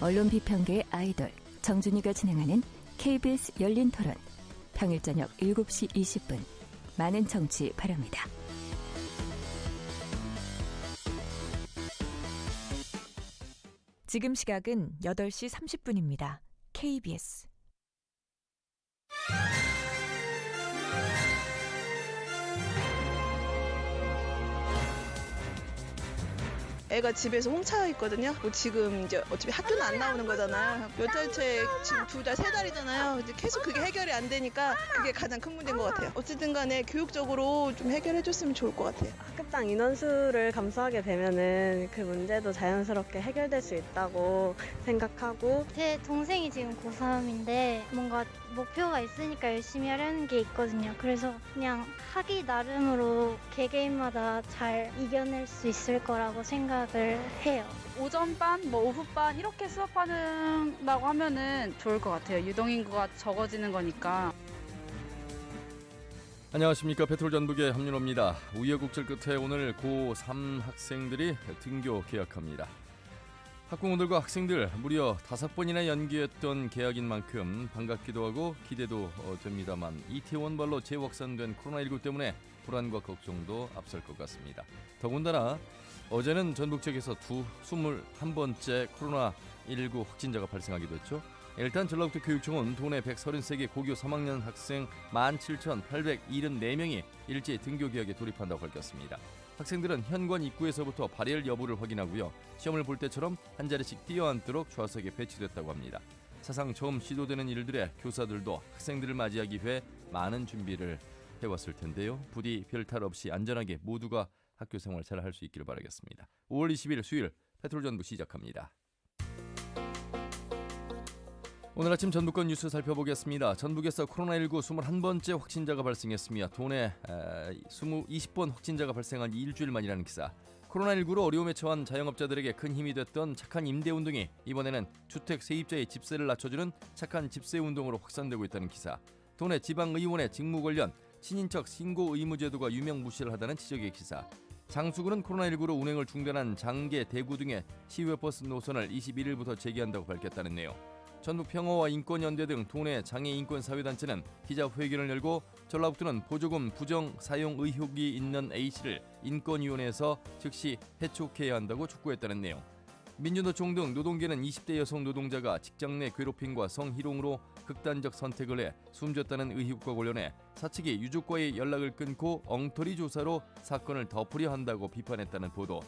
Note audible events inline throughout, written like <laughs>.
언론 비평계의 아이돌 정준이가 진행하는 KBS 열린 토론. 평일 저녁 7시 20분. 많은 청취 바랍니다. 지금 시각은 8시 30분입니다. KBS 애가 집에서 홍차가 있거든요. 뭐 지금 이제 어차피 학교는 안 나오는 거잖아요. 몇 달째 지금 두 달, 세 달이잖아요. 이제 계속 그게 해결이 안 되니까 그게 가장 큰 문제인 것 같아요. 어쨌든 간에 교육적으로 좀 해결해 줬으면 좋을 것 같아요. 학급당 인원수를 감소하게 되면은 그 문제도 자연스럽게 해결될 수 있다고 생각하고 제 동생이 지금 고3인데 뭔가 목표가 있으니까 열심히 하려는 게 있거든요. 그래서 그냥 하기 나름으로 개개인마다 잘 이겨낼 수 있을 거라고 생각을 해요. 오전반, 뭐 오후반 이렇게 수업하는다고 하면은 좋을 것 같아요. 유동인구가 적어지는 거니까. 안녕하십니까 페트롤 전북의 함윤호입니다. 우여곡절 끝에 오늘 고3 학생들이 등교 개학합니다. 학부모들과 학생들 무려 다섯 번이나 연기했던 개학인 만큼 반갑기도 하고 기대도 어, 됩니다만 이태원발로 재확산된 코로나19 때문에 불안과 걱정도 앞설 것 같습니다. 더군다나 어제는 전북 지역에서 두 21번째 코로나19 확진자가 발생하기도 했죠. 일단 전라북도 교육청은 도내 133개 고교 3학년 학생 17,874명이 일제 등교 개학에 돌입한다고 밝혔습니다. 학생들은 현관 입구에서부터 발열 여부를 확인하고요. 시험을 볼 때처럼 한 자리씩 뛰어앉도록 좌석에 배치됐다고 합니다. 사상 처음 시도되는 일들에 교사들도 학생들을 맞이하기 위해 많은 준비를 해왔을 텐데요. 부디 별탈 없이 안전하게 모두가 학교 생활 잘 할 수 있기를 바라겠습니다. 5월 20일 수요일 페트롤 전부 시작합니다. 오늘 아침 전북권 뉴스 살펴보겠습니다. 전북에서 코로나19 21번째 확진자가 발생했으며 도내 20, 20번 확진자가 발생한 지 일주일 만이라는 기사. 코로나19로 어려움에 처한 자영업자들에게 큰 힘이 됐던 착한 임대 운동이 이번에는 주택 세입자의 집세를 낮춰주는 착한 집세 운동으로 확산되고 있다는 기사. 도내 지방의원의 직무 관련 친인척 신고 의무 제도가 유명무실을 하다는 지적의 기사. 장수구는 코로나19로 운행을 중단한 장계, 대구 등의 시외버스 노선을 21일부터 재개한다고 밝혔다는 내용. 전북 평화와 인권연대 등 도내 장애 인권 사회단체는 기자회견을 열고 전라북도는 보조금 부정 사용 의혹이 있는 A 씨를 인권위원회에서 즉시 해촉해야 한다고 촉구했다는 내용. 민주노총 등 노동계는 20대 여성 노동자가 직장 내 괴롭힘과 성희롱으로 극단적 선택을 해 숨졌다는 의혹과 관련해 사측이 유족과의 연락을 끊고 엉터리 조사로 사건을 덮으려 한다고 비판했다는 보도.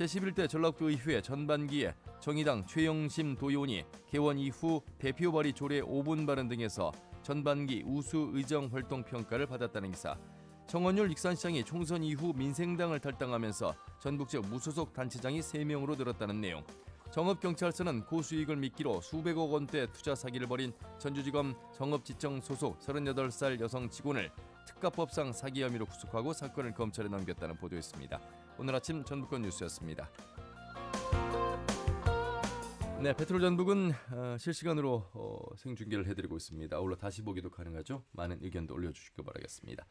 제11대 전라북도 의회 전반기에 정의당 최영심 도의원이 개원 이후 대표 발의 조례 5분 발언 등에서 전반기 우수 의정 활동 평가를 받았다는 기사. 정원율 익산시장이 총선 이후 민생당을 탈당하면서 전북 지역 무소속 단체장이 3명으로 늘었다는 내용. 정읍경찰서는 고수익을 미끼로 수백억 원대 투자 사기를 벌인 전주지검 정읍지청 소속 38살 여성 직원을 특가법상 사기 혐의로 구속하고 사건을 검찰에 넘겼다는 보도였습니다. 오늘 아침 전북권 뉴스였습니다. 네, 페트롤 전북은 어, 실시간으로 어, 생중계를 해드리고 있습니다. 아울러 다시 보기도 가능하죠. 많은 의견도 올려주시기 바라겠습니다.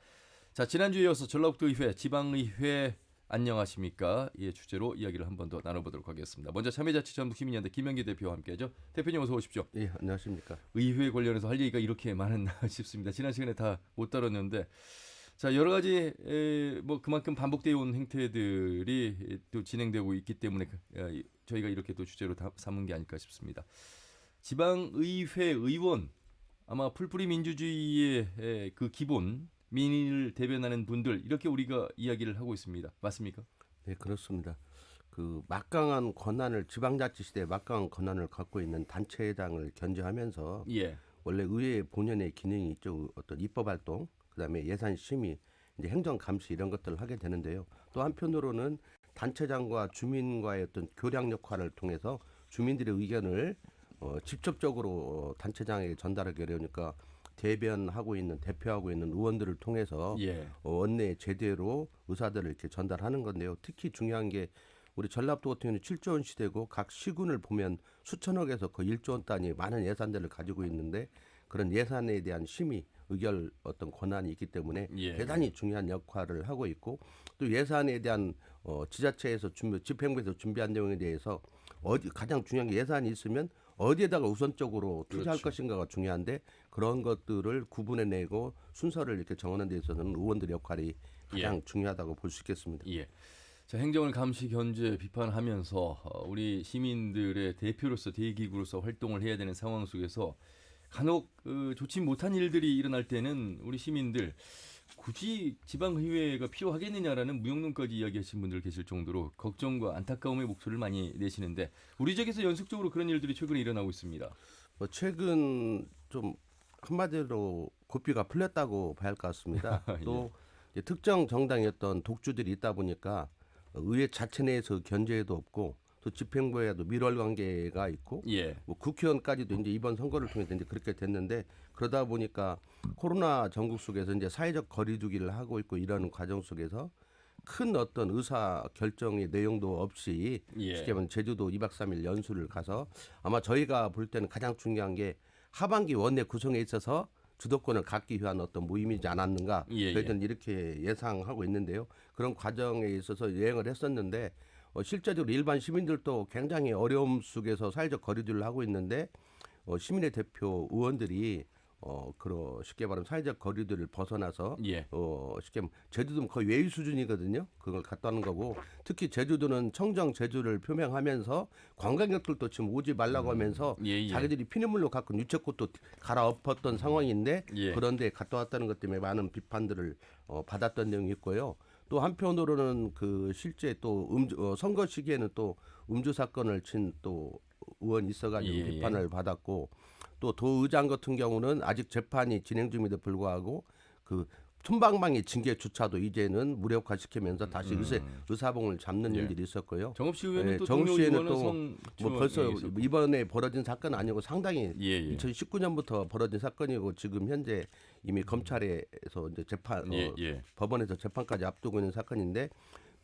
자, 지난주에 이어서 전라북도 의회, 지방의회 안녕하십니까? 이 주제로 이야기를 한 번 더 나눠보도록 하겠습니다. 먼저 참여자치 전북 시민연대 김영기 대표와 함께하죠. 대표님 어서 오십시오. 예, 안녕하십니까. 의회 관련해서 할 얘기가 이렇게 많았나 <laughs> 싶습니다. 지난 시간에 다 못 다뤘는데 자 여러 가지 에, 뭐 그만큼 반복되어 온 행태들이 또 진행되고 있기 때문에 에, 저희가 이렇게 또 주제로 다, 삼은 게 아닐까 싶습니다. 지방의회 의원 아마 풀뿌리 민주주의의 에, 그 기본 민의를 대변하는 분들 이렇게 우리가 이야기를 하고 있습니다. 맞습니까? 네, 그렇습니다. 그 막강한 권한을 지방자치시대 막강한 권한을 갖고 있는 단체장을 견제하면서 예. 원래 의회 본연의 기능이 있죠. 어떤 입법 활동, 그다음에 예산 심의, 이제 행정 감시 이런 것들을 하게 되는데요. 또 한편으로는 단체장과 주민과의 어떤 교량 역할을 통해서 주민들의 의견을 어, 직접적으로 어, 단체장에게 전달하기 어려우니까 대변하고 있는 대표하고 있는 의원들을 통해서 예. 어, 원내에 제대로 의사들을 이렇게 전달하는 건데요. 특히 중요한 게 우리 전라북도 같은 경우는 7조 원 시대고 각 시군을 보면 수천억에서 거의 1조 원 단위 많은 예산들을 가지고 있는데 그런 예산에 대한 심의 의결 어떤 권한이 있기 때문에 예. 대단히 중요한 역할을 하고 있고 또 예산에 대한 어 지자체에서 준비 집행부에서 준비한 내용에 대해서 어디 가장 중요한 게 예산이 있으면 어디에다가 우선적으로 투자할 그렇죠. 것인가가 중요한데 그런 것들을 구분해내고 순서를 이렇게 정하는 데 있어서는 의원들의 역할이 가장 중요하다고 볼 수 있겠습니다. 예. 자, 행정을 감시 견제 비판하면서 어, 우리 시민들의 대표로서 대기구로서 활동을 해야 되는 상황 속에서 간혹 어, 좋지 못한 일들이 일어날 때는 우리 시민들 굳이 지방의회가 필요하겠느냐라는 무용론까지 이야기하신 분들 계실 정도로 걱정과 안타까움의 목소리를 많이 내시는데 우리 지역에서 연속적으로 그런 일들이 최근에 일어나고 있습니다. 뭐 최근 좀 한마디로 고삐가 풀렸다고 봐야 할 것 같습니다. <laughs> 예. 또 이제 특정 정당이었던 독주들이 있다 보니까 의회 자체 내에서 견제도 없고 또 집행부에도 밀월 관계가 있고 예. 뭐 국회의원까지도 이제 이번 선거를 통해서 이제 그렇게 됐는데 그러다 보니까 코로나 전국 속에서 이제 사회적 거리두기를 하고 있고 이러는 과정 속에서 큰 어떤 의사 결정의 내용도 없이 예. 쉽게 말하면 제주도 2박 3일 연수를 가서 아마 저희가 볼 때는 가장 중요한 게 하반기 원내 구성에 있어서 주도권을 갖기 위한 어떤 모임이지 않았는가 예, 저희들은 이렇게 예상하고 있는데요. 그런 과정에 있어서 여행을 했었는데 어, 실제적으로 일반 시민들도 굉장히 어려움 속에서 사회적 거리두기를 하고 있는데 어, 시민의 대표 의원들이 어, 그런 쉽게 말하면 사회적 거리두기를 벗어나서 예. 어, 쉽게 제주도는 거의 외유 수준이거든요. 그걸 갖다 하는 거고 특히 제주도는 청정 제주를 표명하면서 관광객들도 지금 오지 말라고 하면서 예, 예. 자기들이 피눈물로 갖고 유채꽃도 갈아엎었던 상황인데 예. 그런데 갔다 왔다는 것 때문에 많은 비판들을 어, 받았던 내용이 있고요. 또 한편으로는 그 실제 또 음주, 어, 선거 시기에는 또 음주 사건을 친 또 의원이 있어가지고 예, 예. 비판을 받았고 또 도의장 같은 경우는 아직 재판이 진행 중임에도 불구하고 그 촌방망이 징계조차도 이제는 무력화시키면서 다시 음. 의사, 의사봉을 잡는 예. 일들이 있었고요. 정읍시 의회는 예, 또 정읍 동료 시에는 의원은 또성뭐 벌써 있었고. 이번에 벌어진 사건은 아니고 상당히 예, 예. 2019년부터 벌어진 사건이고 지금 현재 이미 검찰에서 이제 재판 어, 예, 예. 법원에서 재판까지 앞두고 있는 사건인데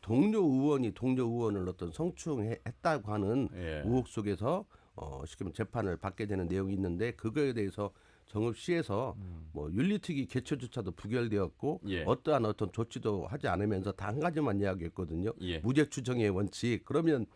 동료 의원이 동료 의원을 어떤 성추행했다고 하는 예. 의혹 속에서 어, 말하면 재판을 받게 되는 내용이 있는데 그거에 대해서 정읍시에서 뭐 윤리특위 개최조차도 부결되었고 음. 예. 어떠한 어떤 조치도 하지 않으면서 단한 가지만 이야기했거든요. 예. 무죄 추정의 원칙. 그러면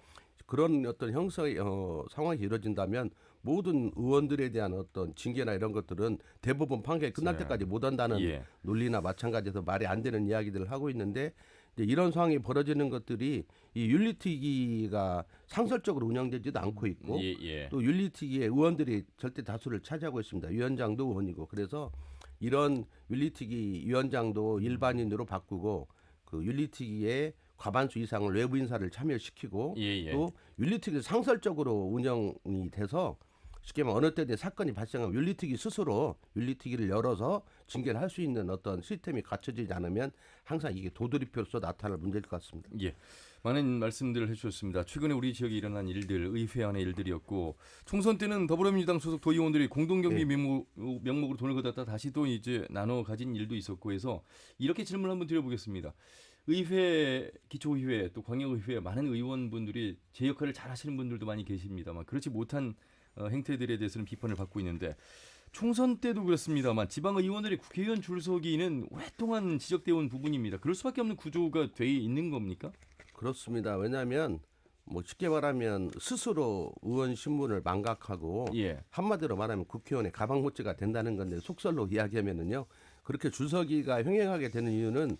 그런 어떤 형사의 어, 상황이 이루어진다면 모든 의원들에 대한 어떤 징계나 이런 것들은 대부분 판결이 끝날 네. 때까지 못 한다는 예. 논리나 마찬가지에서 말이 안 되는 이야기들을 하고 있는데 이런 상황이 벌어지는 것들이 이 윤리특위가 상설적으로 운영되지도 않고 있고 예, 예. 또 윤리특위의 의원들이 절대 다수를 차지하고 있습니다. 위원장도 의원이고 그래서 이런 윤리특위 위원장도 일반인으로 바꾸고 그 윤리특위의 과반수 이상을 외부 인사를 참여시키고 예, 예. 또 윤리특위 상설적으로 운영이 돼서 쉽게 말하면 어느 때든 사건이 발생하면 윤리특위 스스로 윤리특위를 열어서 징계를 할 수 있는 어떤 시스템이 갖춰지지 않으면 항상 이게 도돌이표로서 나타날 문제일 것 같습니다. 예. 많은 말씀들을 해주셨습니다. 최근에 우리 지역에 일어난 일들, 의회 안의 일들이었고 총선 때는 더불어민주당 소속 도의원들이 공동경비 예. 명목, 명목으로 돈을 걷었다 다시 또 이제 나눠 가진 일도 있었고 해서 이렇게 질문 한번 드려보겠습니다. 의회, 기초의회, 또 광역의회 많은 의원분들이 제 역할을 잘 하시는 분들도 많이 계십니다만 그렇지 못한 어, 행태들에 대해서는 비판을 받고 있는데 총선 때도 그렇습니다만 지방 의원들의 국회의원 줄서기는 오랫동안 지적되어 온 부분입니다. 그럴 수밖에 없는 구조가 돼 있는 겁니까? 그렇습니다. 왜냐하면 뭐 쉽게 말하면 스스로 의원 신분을 망각하고 예. 한마디로 말하면 국회의원의 가방모찌가 된다는 건데 속설로 이야기하면은요 그렇게 주석이가 횡행하게 되는 이유는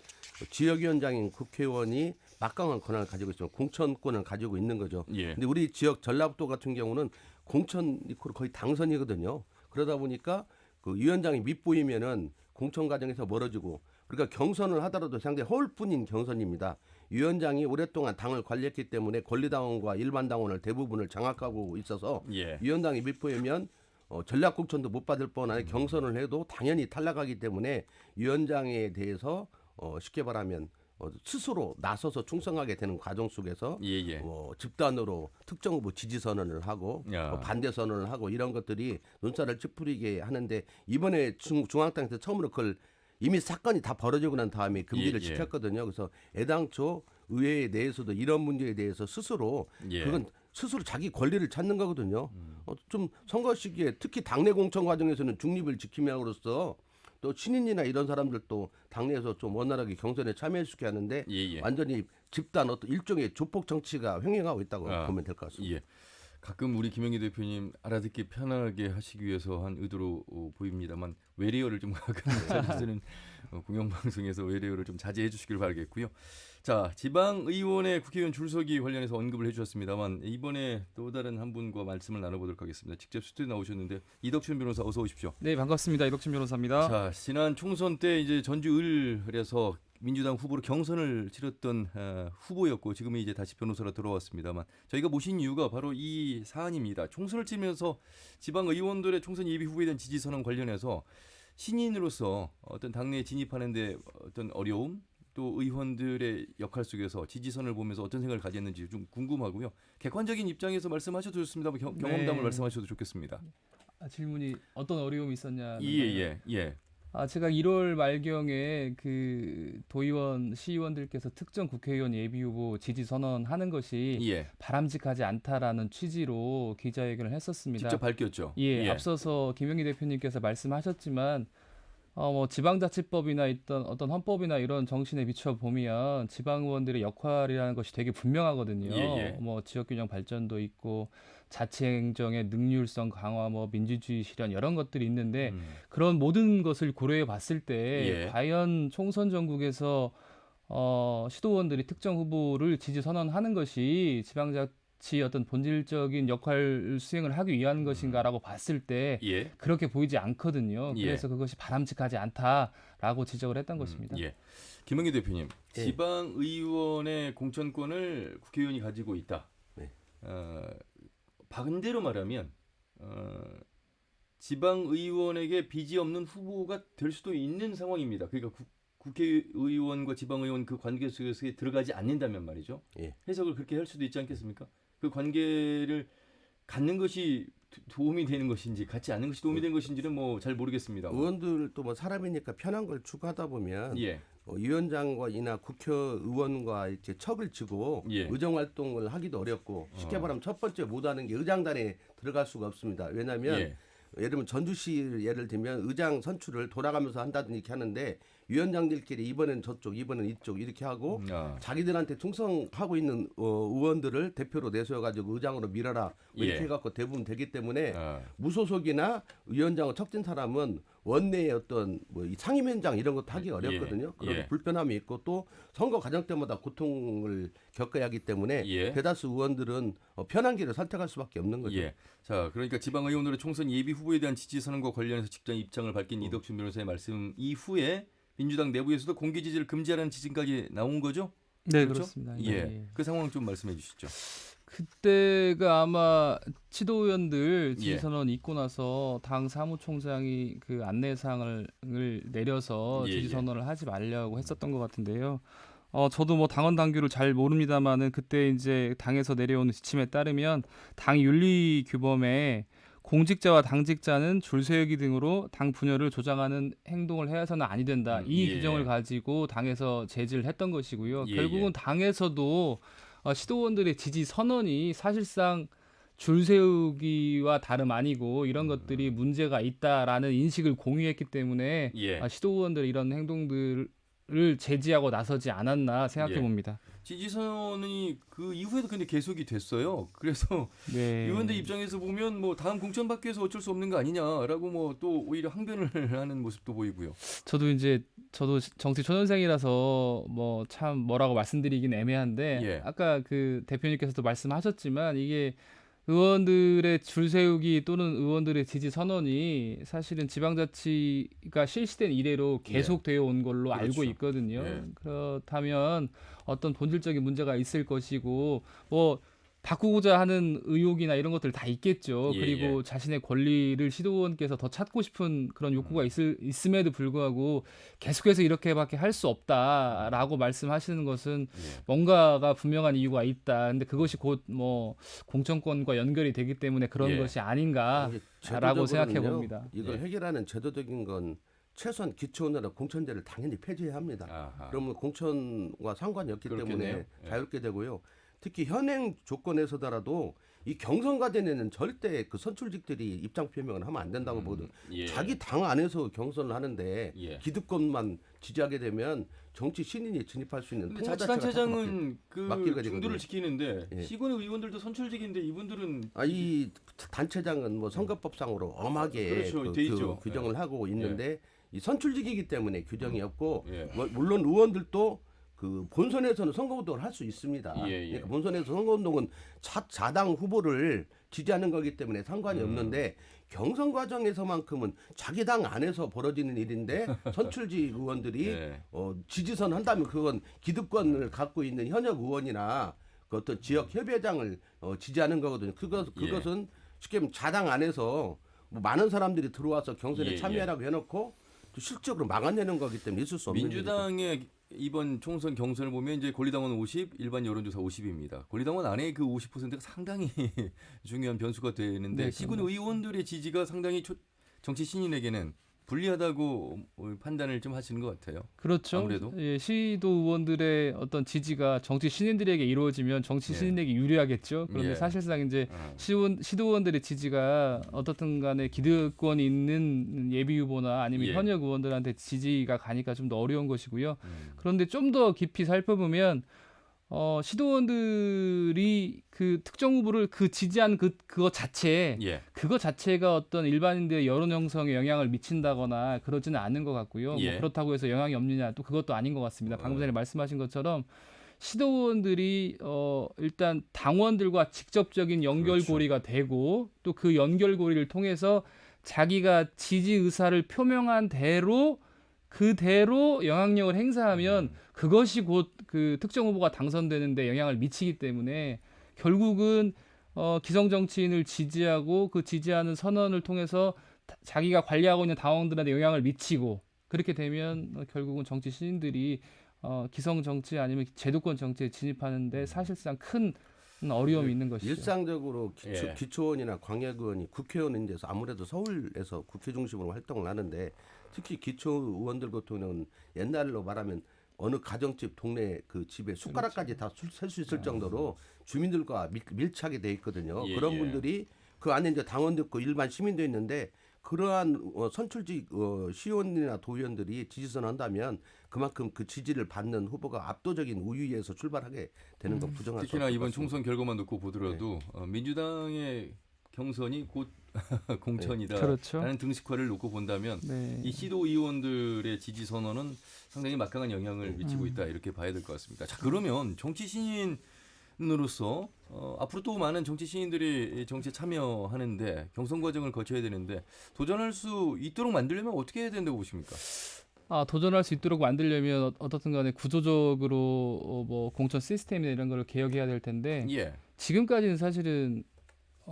지역위원장인 국회의원이 막강한 권한을 가지고 있으면 공천권을 가지고 있는 거죠. 예. 근데 우리 지역 전라북도 같은 경우는 공천 거의 당선이거든요. 그러다 보니까 그 위원장이 밑보이면은 공천 과정에서 멀어지고 그러니까 경선을 하더라도 상당히 허울뿐인 경선입니다. 위원장이 오랫동안 당을 관리했기 때문에 권리당원과 일반 당원을 대부분을 장악하고 있어서 예. 위원장이 밑보이면 어, 전략 공천도 못 받을 뻔한 경선을 해도 당연히 탈락하기 때문에 위원장에 대해서 어, 쉽게 말하면 어, 스스로 나서서 충성하게 되는 과정 속에서 예, 예. 어, 집단으로 특정 후보 지지 선언을 하고 야. 어, 반대 선언을 하고 이런 것들이 눈살을 찌푸리게 하는데 이번에 중, 중앙당에서 처음으로 그걸 이미 사건이 다 벌어지고 난 다음에 금기를 예, 예. 지켰거든요. 그래서 애당초 의회 내에서도 이런 문제에 대해서 스스로 예. 그건 스스로 자기 권리를 찾는 거거든요. 음. 어, 좀 선거 시기에 특히 당내 공천 과정에서는 중립을 지킴으로써 또 신인이나 이런 사람들도 당내에서 좀 원활하게 경선에 있게 하는데 예, 예. 완전히 집단 어떤 일종의 조폭 정치가 횡행하고 있다고 아, 보면 될 것 같습니다. 예. 가끔 우리 김영기 대표님 알아듣기 편하게 하시기 위해서 한 의도로 어, 보입니다만 외래어를 좀 <laughs> 가끔 쓰는 어, 공영방송에서 외래어를 좀 자제해 주시길 바라겠고요. 자, 지방의원의 국회의원 줄서기 관련해서 언급을 해주셨습니다만 이번에 또 다른 한 분과 말씀을 나눠보도록 하겠습니다. 직접 스튜디오 나오셨는데 이덕춘 변호사 어서 오십시오. 네 반갑습니다 이덕진 변호사입니다. 자, 지난 총선 때 이제 전주 을에서 민주당 후보로 경선을 치렀던 어, 후보였고 지금은 이제 다시 변호사로 들어왔습니다만 저희가 모신 이유가 바로 이 사안입니다. 총선을 치면서 지방 의원들의 총선 예비 후보에 대한 지지 선언 관련해서 신인으로서 어떤 당내에 진입하는데 어떤 어려움 또 의원들의 역할 속에서 지지선을 보면서 어떤 생각을 가졌는지 좀 궁금하고요. 객관적인 입장에서 말씀하셔도 좋습니다만 경, 경험담을 네. 말씀하셔도 좋겠습니다. 아, 질문이 어떤 어려움이 있었냐? 예예 예, 예. 아 제가 1월 말경에 그 도의원 시의원들께서 특정 국회의원 예비 후보 지지 선언하는 것이 예. 바람직하지 않다라는 취지로 기자회견을 했었습니다. 직접 밝혔죠. 예, 앞서서 김영희 대표님께서 말씀하셨지만 어, 뭐 지방자치법이나 있던 어떤 헌법이나 이런 정신에 비춰 보면 지방 의원들의 역할이라는 것이 되게 분명하거든요. 예, 예. 뭐 지역균형 발전도 있고 자치행정의 능률성 강화, 뭐 민주주의 실현 이런 것들이 있는데 음. 그런 모든 것을 고려해 봤을 때 예. 과연 총선 전국에서 어, 시도원들이 특정 후보를 지지 선언하는 것이 지방자 치 어떤 본질적인 역할 수행을 하기 위한 것인가라고 봤을 때 예. 그렇게 보이지 않거든요. 예. 그래서 그것이 바람직하지 않다라고 지적을 했던 음, 것입니다. 예. 김영기 대표님, 예. 지방 의원의 공천권을 국회의원이 가지고 있다. 네. 어, 반대로 말하면 어, 지방 의원에게 빚이 없는 후보가 될 수도 있는 상황입니다. 그러니까 국, 국회의원과 지방 의원 그 관계 속에서 들어가지 않는다면 말이죠. 예. 해석을 그렇게 할 수도 있지 않겠습니까? 그 관계를 갖는 것이 도- 도움이 되는 것인지 갖지 않는 것이 도움이 되는 것인지는 뭐 잘 모르겠습니다. 의원들도 뭐 사람이니까 편한 걸 추구하다 보면 예. 어, 위원장과이나 국회의원과 이렇게 척을 지고 예. 의정 활동을 하기도 어렵고 쉽게 어. 말하면 첫 번째 못하는 게 의장단에 들어갈 수가 없습니다. 왜냐하면 예. 예를 들면 전주시 예를 들면 의장 선출을 돌아가면서 한다든지 이렇게 하는데 위원장들끼리 이번엔 저쪽 이번엔 이쪽 이렇게 하고 아. 자기들한테 충성하고 있는 어, 의원들을 대표로 내세워가지고 의장으로 밀어라 뭐 이렇게 예. 해갖고 대부분 되기 때문에 아. 무소속이나 위원장을 척진 사람은 원내의 어떤 뭐 이 상임위원장 이런 것도 하기 예, 어렵거든요. 그런 예. 불편함이 있고 또 선거 과정 때마다 고통을 겪어야 하기 때문에 예. 대다수 의원들은 어, 편한 길을 선택할 수밖에 없는 거죠. 예. 자, 그러니까 지방 의원들의 총선 예비 후보에 대한 지지 선언과 관련해서 직접 입장을 밝힌 이덕춘 변호사의 말씀 이후에 민주당 내부에서도 공개 지지를 금지하라는 지진까지 나온 거죠? 네, 그렇죠? 그렇습니다. 예. 그 상황 좀 말씀해 주시죠. 그때가 아마 지도 의원들 예. 지지 선언 있고 나서 당 사무총장이 그 안내 사항을 을 내려서 예, 지지 예. 선언을 하지 말려고 했었던 것 같은데요. 어 저도 뭐 당원 당규를 잘 모릅니다만은 그때 이제 당에서 내려오는 지침에 따르면 당 윤리 규범에 공직자와 당직자는 줄 세우기 등으로 당 분열을 조장하는 행동을 해서는 아니 된다. 음, 이 예. 규정을 가지고 당에서 제지를 했던 것이고요. 예, 결국은 예. 당에서도 어, 시도원들의 지지 선언이 사실상 줄 세우기와 다름 아니고 이런 것들이 문제가 있다라는 인식을 공유했기 때문에 예. 아, 시도원들의 이런 행동들 을 제지하고 나서지 않았나 생각해 예. 봅니다. 지지 선언이 그 이후에도 근데 계속이 됐어요. <laughs> 그래서 네. 의원들 입장에서 보면 뭐 다음 공천 받기 위해서 어쩔 수 없는 거 아니냐라고 뭐 또 오히려 항변을 <laughs> 하는 모습도 보이고요. 저도 이제 저도 정치 초년생이라서 뭐 참 뭐라고 말씀드리긴 애매한데 예. 아까 그 대표님께서도 말씀하셨지만 이게 의원들의 줄 세우기 또는 의원들의 지지 선언이 사실은 지방자치가 실시된 이래로 계속 되어 온 걸로 그렇죠. 알고 있거든요. 예. 그렇다면 어떤 본질적인 문제가 있을 것이고 뭐 바꾸고자 하는 의욕이나 이런 것들 다 있겠죠. 예, 그리고 자신의 권리를 시도원께서 더 찾고 싶은 그런 음. 욕구가 있을 있음에도 불구하고 계속해서 이렇게밖에 할 수 없다라고 말씀하시는 것은 예. 뭔가가 분명한 이유가 있다. 근데 그것이 곧 뭐 공천권과 연결이 되기 때문에 그런 예. 것이 아닌가. 이게 라고 생각해 봅니다. 이걸 예. 해결하는 제도적인 건 최소한 기초원화라 공천제를 당연히 폐지해야 합니다. 아하. 그러면 공천과 상관이 없기 그렇겠네요. 때문에 예. 자유롭게 되고요. 특히 현행 조건에서더라도 이 경선 과정에는 절대 그 선출직들이 입장 표명을 하면 안 된다고 보거든. 예. 자기 당 안에서 경선을 하는데 예. 기득권만 지지하게 되면 정치 신인이 진입할 수 있는 자치단체장은 그 중도를. 지키는데 예. 시군 의원들도 선출직인데 이분들은 아, 이 단체장은 뭐 선거법상으로 엄하게 그렇죠. 그, 돼 그. 규정을 하고 있는데 이 선출직이기 때문에 규정이 없고 예. 뭐, 물론 의원들도 그 본선에서는 선거운동을 할 수 있습니다. 예, 예. 그러니까 본선에서 선거운동은 자, 자당 후보를 지지하는 거기 때문에 상관이 음. 없는데 경선 과정에서만큼은 자기 당 안에서 벌어지는 일인데 <laughs> 선출직 의원들이 예. 어, 지지선 한다면 그건 기득권을 갖고 있는 현역 의원이나 그 어떤 지역 협의회장을 어, 지지하는 거거든요. 그것 예. 그것은 쉽게 말하면 자당 안에서 뭐 많은 사람들이 들어와서 경선에 예, 참여하라고 해놓고 또 실적으로 막아내는 거기 때문에 있을 수 없는 일이죠. 민주당의 이 번 총선 경선을 보면 이제 권리당원 50, 일반 여론조사 50입니다. 권리당원 안에 그 50%가 상당히 <laughs> 중요한 변수가 되는데 네, 시군. 의원들의 지지가 상당히 초- 정치 신인에게는 불리하다고 어, 판단을 좀 하시는 것 같아요. 그렇죠. 아무래도. 예, 시도 의원들의 어떤 지지가 정치 신인들에게 이루어지면 정치 예. 신인에게 유리하겠죠. 그런데 예. 사실상 이제 어. 시의원, 시도 의원들의 지지가 어떻든 간에 기득권이 있는 예비 후보나 아니면 예. 현역 의원들한테 지지가 가니까 좀 더 어려운 것이고요. 음. 그런데 좀 더 깊이 살펴보면 어, 시도원들이 그 특정 후보를 그 지지한 그 그거 자체에 예. 그거 자체가 어떤 일반인들의 여론 형성에 영향을 미친다거나 그러지는 않은 것 같고요. 예. 뭐 그렇다고 해서 영향이 없느냐 또 그것도 아닌 것 같습니다. 방금 어. 전에 말씀하신 것처럼 시도원들이 어 일단 당원들과 직접적인 연결고리가 되고 또 그 연결고리를 통해서 자기가 지지 의사를 표명한 대로 그대로 영향력을 행사하면 음. 그것이 곧 그 특정 후보가 당선되는데 영향을 미치기 때문에 결국은 어, 기성 정치인을 지지하고 그 지지하는 선언을 통해서 다- 자기가 관리하고 있는 당원들한테 영향을 미치고 그렇게 되면 어, 결국은 정치 신인들이 어, 기성 정치 아니면 제도권 정치에 진입하는데 사실상 큰 어려움이 있는 것이죠. 일상적으로 기초, 예. 기초원이나 광역의원이 국회의원인 데서 아무래도 서울에서 국회 중심으로 활동을 하는데 특히 기초의원들 같은 경우는 옛날로 말하면 어느 가정집 동네 그 집에 숟가락까지 다 셀 수 있을 정도로 주민들과 밀, 밀착이 돼 있거든요. 예, 그런 예. 분들이 그 안에 이제 당원도 있고 일반 시민도 있는데 그러한 어, 선출직 어, 시의원이나 도의원들이 지지선 한다면 그만큼 그 지지를 받는 후보가 압도적인 우위에서 출발하게 되는 건 부정할 수 특히나 없을 이번. 총선 결과만 놓고 보더라도 어, 민주당의 경선이 곧 <laughs> 공천이다. 그렇죠. 라는 등식화를 놓고 본다면 네. 이 시도 의원들의 지지 선언은 상당히 막강한 음. 영향을 미치고 있다 이렇게 봐야 될 것 같습니다. 자 그러면 정치 신인 으로서 어, 앞으로 또 많은 정치 신인들이 이 정치에 참여하는데 경선 과정을 거쳐야 되는데 도전할 수 있도록 만들려면 어떻게 해야 된다고 보십니까? 아, 도전할 수 있도록 만들려면 어- 어떻든 간에 구조적으로 어, 뭐 공천 시스템이나 이런 걸 개혁해야 될 텐데 예. 지금까지는 사실은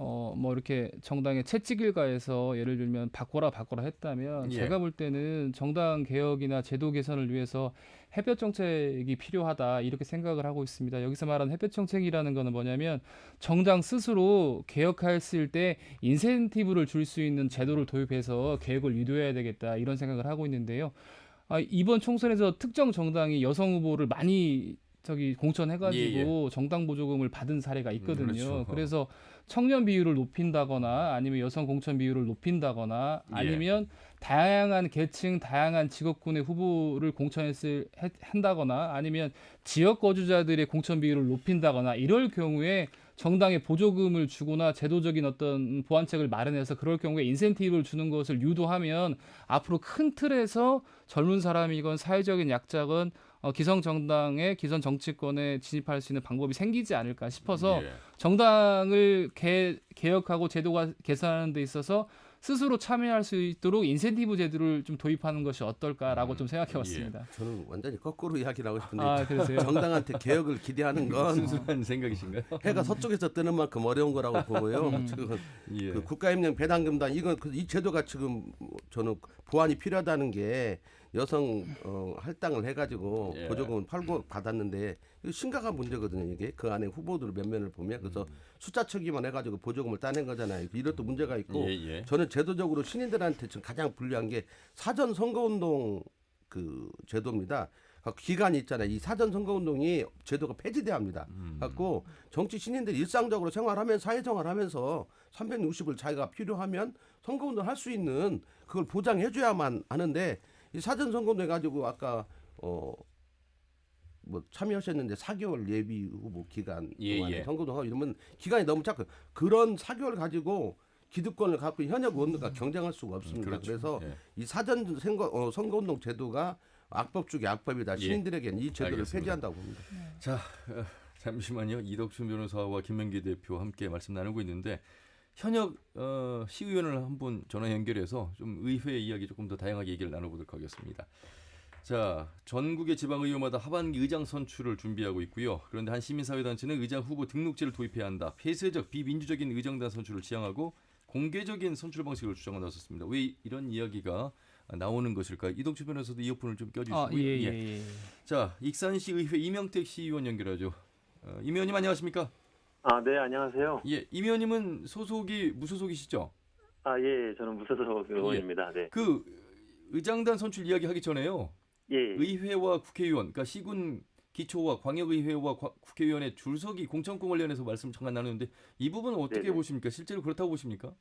어 뭐 이렇게 정당의 채찍일가에서 예를 들면 바꿔라 바꿔라 했다면 예. 제가 볼 때는 정당 개혁이나 제도 개선을 위해서 햇볕 정책이 필요하다 이렇게 생각을 하고 있습니다. 여기서 말하는 햇볕 정책이라는 거는 뭐냐면 정당 스스로 개혁했을 때 인센티브를 줄 수 있는 제도를 도입해서 개혁을 유도해야 되겠다 이런 생각을 하고 있는데요. 아, 이번 총선에서 특정 정당이 여성 후보를 많이 저기 공천해가지고 정당 보조금을 받은 사례가 있거든요. 그렇죠. 그래서 청년 비율을 높인다거나 아니면 여성 공천 비율을 높인다거나 예. 아니면 다양한 계층, 다양한 직업군의 후보를 공천했을 했- 한다거나 아니면 지역 거주자들의 공천 비율을 높인다거나 이럴 경우에 정당에 보조금을 주거나 제도적인 어떤 보완책을 마련해서 그럴 경우에 인센티브를 주는 것을 유도하면 앞으로 큰 틀에서 젊은 사람이건 사회적인 약자건 어, 기성 정당의 기성 정치권에 진입할 수 있는 방법이 생기지 않을까 싶어서 예. 정당을 개, 개혁하고 제도가 개선하는 데 있어서 스스로 참여할 수 있도록 인센티브 제도를 좀 도입하는 것이 어떨까라고 음, 좀 생각해 봤습니다. 저는 완전히 거꾸로 이야기를 하고 싶은데 아, 그러세요? 정당한테 개혁을 기대하는 <laughs> 건 순수한 생각이신가요? 해가 서쪽에서 뜨는 만큼 어려운 거라고 보고요. 음. 지금 예. 그 국가임령 배당금단 이건 그이 제도가 지금 저는 보완이 필요하다는 게 여성 어, 할당을 해가지고 예. 보조금을 팔고 받았는데 이거 심각한 문제거든요. 이게 그 안에 후보들 몇 면을 보면 그래서 음. 숫자 측기만 해가지고 보조금을 따낸 거잖아요. 이것도 문제가 있고 예, 예. 저는 제도적으로 신인들한테 지금 가장 불리한 게 사전 선거운동 그 제도입니다. 그 기간이 있잖아요. 이 사전 선거 운동이 제도가 폐지돼야 합니다. 음. 갖고 정치 신인들이 일상적으로 생활하면서 사회생활하면서 360을 자기가 필요하면 선거 운동 할 수 있는 그걸 보장해줘야만 하는데 이 사전 선거운동 해가지고 아까 어. 뭐 참여하셨는데 4개월 예비 후보 기간 예, 동안에 예. 선거운동하고 이러면 기간이 너무 짧고 그런 4개월 가지고 기득권을 갖고 현역 의원들과 경쟁할 수가 없습니다. 그렇죠. 그래서 예. 이 사전 선거 어, 선거운동 제도가 악법 중에 악법이다. 예. 시민들에게는 이 제도를 알겠습니다. 폐지한다고 봅니다. 자, 어, 잠시만요. 이덕춘 변호사와 김명기 대표 함께 말씀 나누고 있는데 현역 어, 시의원을 한 분 전화 연결해서 좀 의회 이야기 조금 더 다양하게 얘기를 나눠보도록 하겠습니다. 자, 전국의 지방의원마다 하반기 의장 선출을 준비하고 있고요. 그런데 한 시민사회단체는 의장 후보 등록제를 도입해야 한다. 폐쇄적 비민주적인 의정단 선출을 지향하고 공개적인 선출 방식을 주장을 나섰습니다. 왜 이- 이런 이야기가 나오는 것일까? 이동주 변호사도 이어폰을 좀 껴주시고요. 아, 예, 예, 예. 자, 익산시 의회 이명택 시의원 연결하죠. 어, 임 의원님 안녕하십니까? 아, 네, 안녕하세요. 예, 임 의원님은 소속이 무소속이시죠? 아, 예, 저는 무소속 의원입니다. 네. 그 의장단 선출 이야기 하기 전에요. 예, 의회와 국회의원, 그러니까 시군 기초와 광역의회와 과- 국회의원의 줄서기 공천권 관련해서 말씀 잠깐 나누는데 이 부분은 어떻게 네네. 보십니까? 실제로 그렇다고 보십니까?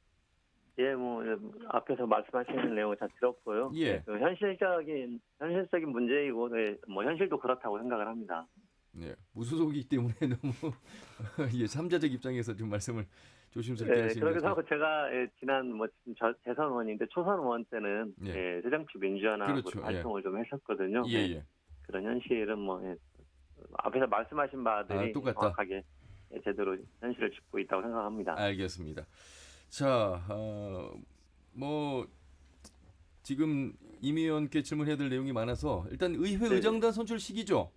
예, 뭐 예, 앞에서 말씀하시는 내용을 잘 들었고요. 예. 네, 그 현실적인 현실적인 문제이고, 네, 뭐 현실도 그렇다고 생각을 합니다. 네, 무소속이기 때문에 <laughs> 너무 예, 삼자적 입장에서 좀 말씀을 조심스럽게 네, 하시는 것 하고 제가 예, 지난 뭐 저 재선 의원인데 초선 의원 때는 예. 예, 새정치 민주연합으로 그렇죠, 예. 활동을 좀 했었거든요. 예, 네, 예. 그런 현실은 뭐 예, 앞에서 말씀하신 바들이 아, 똑같다. 정확하게 예, 제대로 현실을 짚고 있다고 생각합니다. 알겠습니다. 자, 어, 뭐 지금 임 의원께 질문해야 될 내용이 많아서 일단 의회 네네. 의장단 선출 시기죠.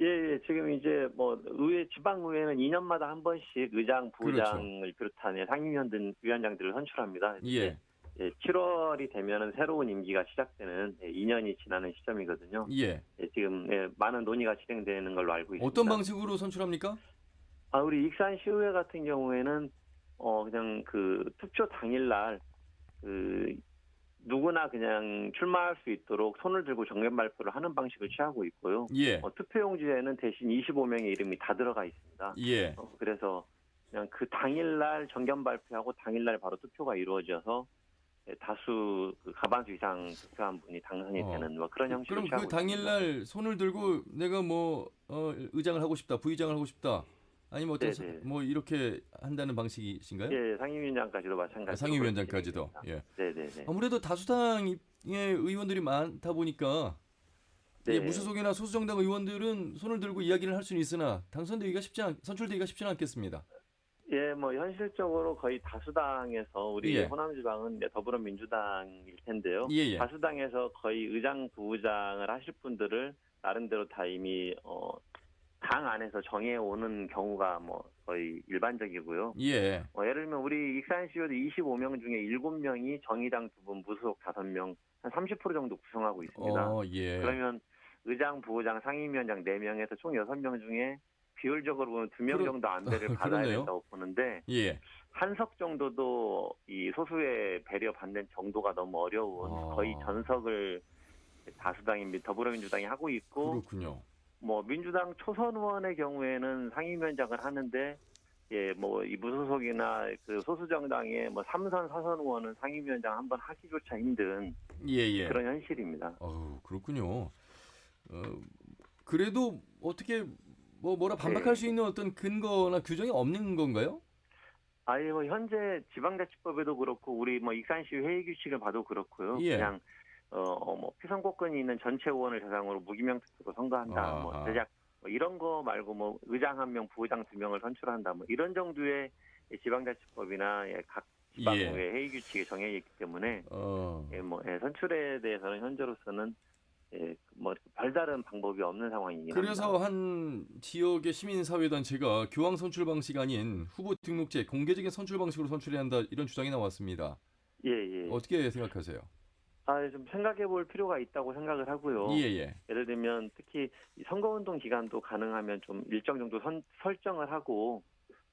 예, 예, 지금 이제 뭐 의회 지방의회는 2년마다 한 번씩 의장, 부의장을 비롯한 예, 상임위원 등 위원장들을 선출합니다. 예, 예, 7월이 되면은 새로운 임기가 시작되는 예, 2년이 지나는 시점이거든요. 예. 예, 지금 예, 많은 논의가 진행되는 걸로 알고 있습니다. 어떤 방식으로 선출합니까? 아, 우리 익산 시의회 같은 경우에는 어 그냥 그 투표 당일날 그 누구나 그냥 출마할 수 있도록 손을 들고 정면 발표를 하는 방식을 취하고 있고요. 예, 어, 투표용지에는 대신 25명의 이름이 다 들어가 있습니다. 예. 어, 그래서 그냥 그 당일날 정견 발표하고 당일날 바로 투표가 이루어져서 예, 다수 그 가반수 이상 투표한 분이 당선이 어. 되는 뭐 그런 형식을 그럼 취하고 그 당일날 손을 들고 내가 뭐 어, 의장을 하고 싶다, 부의장을 하고 싶다, 아니면 어떤 사- 네네. 뭐 이렇게 한다는 방식이신가요? 예, 상임위원장까지도 마찬가지로 아, 상임위원장까지도. 예. 네, 네, 네. 아무래도 다수당의 의원들이 많다 보니까 네. 예, 무소속이나 소수정당 의원들은 손을 들고 이야기를 할 수는 있으나 당선되기가 쉽지 않, 선출되기가 쉽지는 않겠습니다. 예, 뭐 현실적으로 거의 다수당에서 우리 예. 호남 지방은 이제 더불어민주당일 텐데요. 예, 예. 다수당에서 거의 의장, 부의장을 하실 분들을 나름대로 다 이미 어, 당 안에서 정해오는 경우가 뭐 거의 일반적이고요. 예. 뭐 예를 들면 우리 익산시의도 25명 중에 7명이 정의당 2분, 무소속 5명, 한 30% 정도 구성하고 있습니다. 어, 예. 그러면 의장, 부의장, 상임위원장 4명에서 총 6명 중에 비율적으로 보면 2명 그러- 정도 안배를 받아야 <laughs> 그러네요. 된다고 보는데 예. 한석 정도도 이 소수의 배려 받는 정도가 너무 어려운 아. 거의 전석을 다수당이 및 더불어민주당이 하고 있고 그렇군요. 뭐 민주당 초선 의원의 경우에는 상임위원장을 하는데 예 뭐 이 무소속이나 그 소수 정당의 뭐 삼선 사선 의원은 상임위원장 한 번 하기조차 힘든 예, 예. 그런 현실입니다. 어우, 그렇군요. 어, 그래도 어떻게 뭐 뭐라 반박할 네. 수 있는 어떤 근거나 규정이 없는 건가요? 아예 뭐 현재 지방자치법에도 그렇고 우리 뭐 익산시 회의 규칙을 봐도 그렇고요. 예. 그냥 어 뭐 피선거권이 있는 전체 의원을 대상으로 무기명 투표로 선거한다. 아하. 뭐 대략 뭐 이런 거 말고 뭐 의장 한 명, 부의장 두 명을 선출한다. 뭐 이런 정도의 지방자치법이나 예, 각 지방의 예. 회의 규칙이 정해 있기 때문에 어. 예, 뭐 예, 선출에 대해서는 현재로서는 예, 뭐 별다른 방법이 없는 상황이긴 그래서 합니다. 한 지역의 시민사회단체가 교황 선출 방식 아닌 후보 등록제 공개적인 선출 방식으로 선출해야 한다 이런 주장이 나왔습니다. 예, 예. 어떻게 생각하세요? 아, 좀 생각해 볼 필요가 있다고 생각을 하고요. 예, 예. 예를 들면 특히 이 선거운동 기간도 가능하면 좀 일정 정도 선- 설정을 하고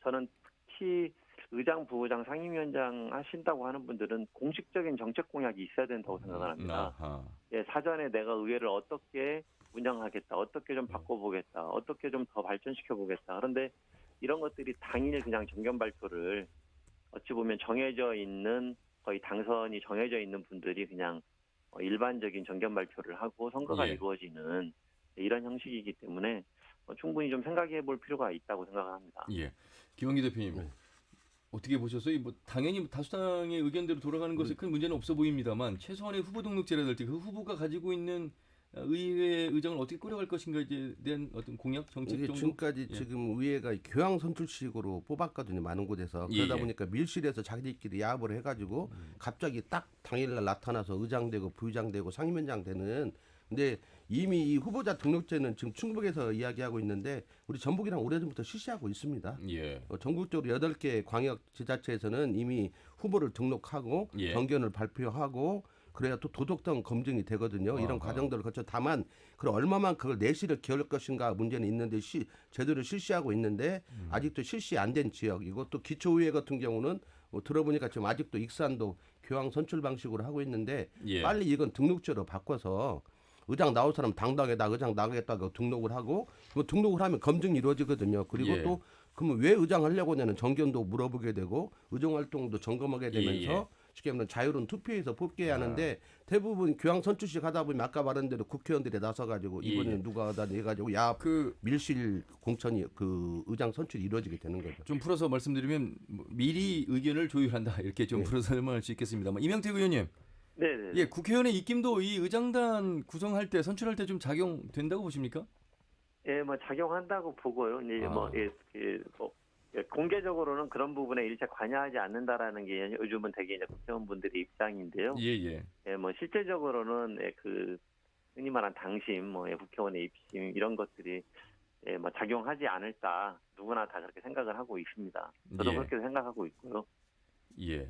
저는 특히 의장, 부의장, 상임위원장 하신다고 하는 분들은 공식적인 정책 공약이 있어야 된다고 생각을 합니다. 아하. 예, 사전에 내가 의회를 어떻게 운영하겠다, 어떻게 좀 바꿔보겠다, 어떻게 좀 더 발전시켜보겠다. 그런데 이런 것들이 당일 그냥 정견 발표를 어찌 보면 정해져 있는 거의 당선이 정해져 있는 분들이 그냥 어, 일반적인 정견 발표를 하고 선거가 예. 이루어지는 이런 형식이기 때문에 어, 충분히 좀 생각해 볼 필요가 있다고 생각합니다. 예. 김원기 대표님 네. 어떻게 보셨어요? 뭐 당연히 다수당의 의견대로 돌아가는 것에 큰 문제는 없어 보입니다만 최소한의 후보 등록제라든지 그 후보가 가지고 있는 어, 의회 의장을 어떻게 꾸려갈 것인가에 대한 어떤 공약 정책 이게 정도 지금까지 예. 지금 의회가 교양 선출식으로 뽑았거든요 많은 곳에서 예, 그러다 예. 보니까 밀실에서 자기들끼리 야합을 해가지고 음. 갑자기 딱 당일날 나타나서 의장되고 부의장되고 상임위원장 되는 근데 이미 이 후보자 등록제는 지금 충북에서 이야기하고 있는데 우리 전북이랑 오래전부터 실시하고 있습니다. 예. 어, 전국적으로 여덟 개 광역 지자체에서는 이미 후보를 등록하고 예. 정견을 발표하고 그래야 또 도덕성 검증이 되거든요. 이런 아하. 과정들을 거쳐 다만 그 얼마만 그걸 내실을 기울일 것인가 문제는 있는데 시, 제대로 실시하고 있는데 음. 아직도 실시 안 된 지역 이것도 기초의회 같은 경우는 뭐 들어보니까 지금 아직도 익산도 교황 선출 방식으로 하고 있는데 예. 빨리 이건 등록제로 바꿔서 의장 나올 사람 당당에다 의장 나가겠다고 등록을 하고 그 등록을 하면 검증이 이루어지거든요. 그리고 예. 또 그러면 왜 의장 하려고 하냐는 정견도 물어보게 되고 의정 활동도 점검하게 되면서 예, 예. 쉽게 말하면 자유로운 투표에서 뽑게 아. 하는데 대부분 교황 선출식 하다 보면 아까 말한 대로 국회의원들이 나서 가지고 예, 이번에는 예. 누가 하다 해가지고 야 그 밀실 공천이 그 의장 선출이 이루어지게 되는 거죠. 좀 풀어서 말씀드리면 뭐 미리 의견을 조율한다 이렇게 좀 네. 풀어서 설명할 수 있겠습니다만 이명택 의원님, 네네. 예 국회의원의 입김도 이 의장단 구성할 때 선출할 때 좀 작용된다고 보십니까? 예, 뭐 작용한다고 보고요. 이제 아. 뭐, 예, 예, 뭐 예, 공개적으로는 그런 부분에 일체 관여하지 않는다라는 게 요즘은 되게 이제 국회의원분들의 입장인데요. 예 예. 예, 뭐 실제적으로는 예, 그 흔히 말한 당심, 뭐 예, 국회의원의 입심 이런 것들이 예, 뭐 작용하지 않을까 누구나 다 그렇게 생각을 하고 있습니다. 저도 예. 그렇게 생각하고 있고요. 예.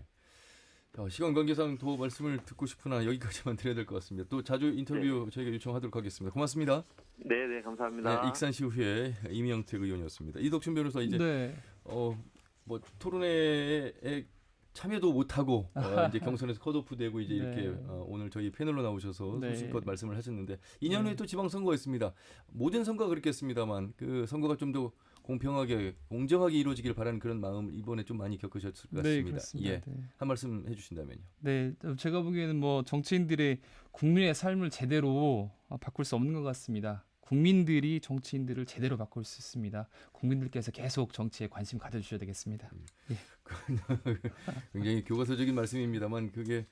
어, 시간 관계상 더 말씀을 듣고 싶으나 여기까지만 드려야 될 것 같습니다. 또 자주 인터뷰 저희가 요청하도록 하겠습니다. 고맙습니다. 네, 네, 감사합니다. 네, 익산시의회 이명택 의원이었습니다. 이덕춘 변호사 이제 네. 어뭐 토론회에 참여도 못하고 어, <laughs> 이제 경선에서 컷오프되고 이제 이렇게 네. 어, 오늘 저희 패널로 나오셔서 네. 소식껏 말씀을 하셨는데 2년 후에 네. 또 지방선거가 있습니다. 모든 선거가 그렇겠습니다만 그 선거가 좀 더 공평하게 공정하게 이루어지길 바라는 그런 마음 이번에 좀 많이 겪으셨을 것 네, 같습니다. 예, 네. 한 말씀 해주신다면요. 네, 제가 보기에는 뭐 정치인들의 국민의 삶을 제대로 어, 바꿀 수 없는 것 같습니다. 국민들이 정치인들을 제대로 바꿀 수 있습니다. 국민들께서 계속 정치에 관심 가져주셔야 되겠습니다. <laughs> 굉장히 교과서적인 말씀입니다만 그게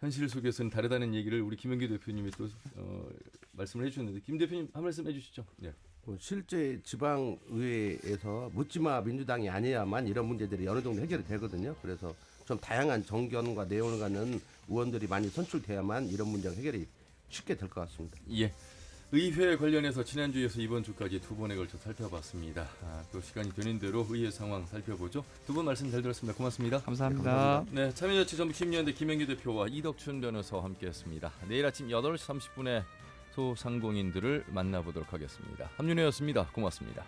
현실 속에서는 다르다는 얘기를 우리 김영기 대표님이 또 어, 말씀을 해주셨는데 김 대표님 한 말씀 해주시죠. 예. 뭐 실제 지방 의회에서 묻지마 민주당이 아니야만 이런 문제들이 어느 정도 해결이 되거든요. 그래서 좀 다양한 정견과 내용을 갖는 의원들이 많이 선출돼야만 이런 문제가 해결이 쉽게 될 것 같습니다. 예. 의회 관련해서 지난주에서 이번 주까지 두 번에 걸쳐 살펴봤습니다. 아, 또 시간이 되는 대로 의회 상황 살펴보죠. 두 분 말씀 잘 들었습니다. 고맙습니다. 감사합니다. 네, 참여자치 전북 심리연대 김영기 대표와 이덕춘 변호사와 함께했습니다. 내일 아침 8시 30분에 소상공인들을 만나보도록 하겠습니다. 함윤혜였습니다. 고맙습니다.